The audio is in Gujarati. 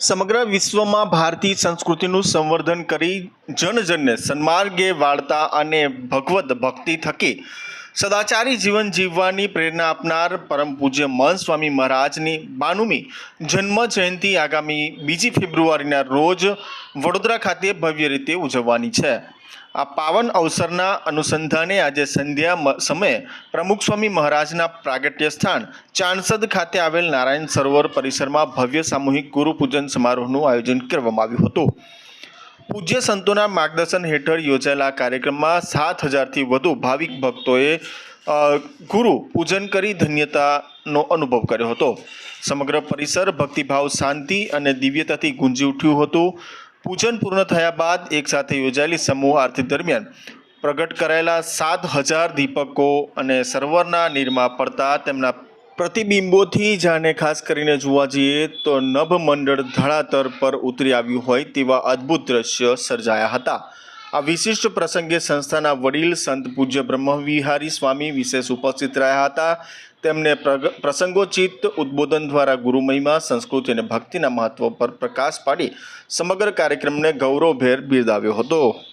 સમગ્ર વિશ્વમાં ભારતીય સંસ્કૃતિનું સંવર્ધન કરી જનજનને સન્માર્ગે વાળતા અને ભગવદ ભક્તિ થકી સદાચારી જીવન જીવવાની પ્રેરણા આપનાર પરમ પૂજ્ય મહન સ્વામી મહારાજની બાનુમી જન્મ જયંતિ આગામી બીજી ફેબ્રુઆરીના રોજ વડોદરા ખાતે ભવ્ય રીતે ઉજવવાની છે. આ પાવન અવસરના અનુસંધાને આજે સંધ્યા સમયે પ્રમુખ સ્વામી મહારાજના પ્રાગટ્ય સ્થાન ચાણસદ ખાતે આવેલ નારાયણ સરોવર પરિસરમાં ભવ્ય સામૂહિક ગુરુપૂજન સમારોહનું આયોજન કરવામાં આવ્યું હતું. પૂજ્ય સંતોના માર્ગદર્શન હેઠળ યોજાયેલા કાર્યક્રમમાં સાત હજારથી વધુ ભાવિક ભક્તોએ ગુરુ પૂજન કરી ધન્યતાનો અનુભવ કર્યો હતો. સમગ્ર પરિસર ભક્તિભાવ, શાંતિ અને દિવ્યતાથી ગુંજી ઉઠ્યું હતું. પૂજન પૂર્ણ થયા બાદ એકસાથે યોજાયેલી સમૂહ આરતી દરમિયાન પ્રગટ કરાયેલા સાત હજાર દીપકો અને સરોવરના નીરમાં પડતા તેમના પ્રતિબિંબોથી જાણે ખાસ કરીને જોવા જઈએ તો નભ મંડળ ધડાતર પર ઉતરી આવ્યું હોય તેવા અદ્ભુત દ્રશ્ય સર્જાયા હતા. આ વિશિષ્ટ પ્રસંગે સંસ્થાના વડીલ સંત પૂજ્ય બ્રહ્મવિહારી સ્વામી વિશેષ ઉપસ્થિત રહ્યા હતા. તેમને પ્રસંગોચિત ઉદ્બોધન દ્વારા ગુરુમહિમા, સંસ્કૃતિ અને ભક્તિના મહત્વ પર પ્રકાશ પાડી સમગ્ર કાર્યક્રમને ગૌરવભેર બિરદાવ્યો હતો.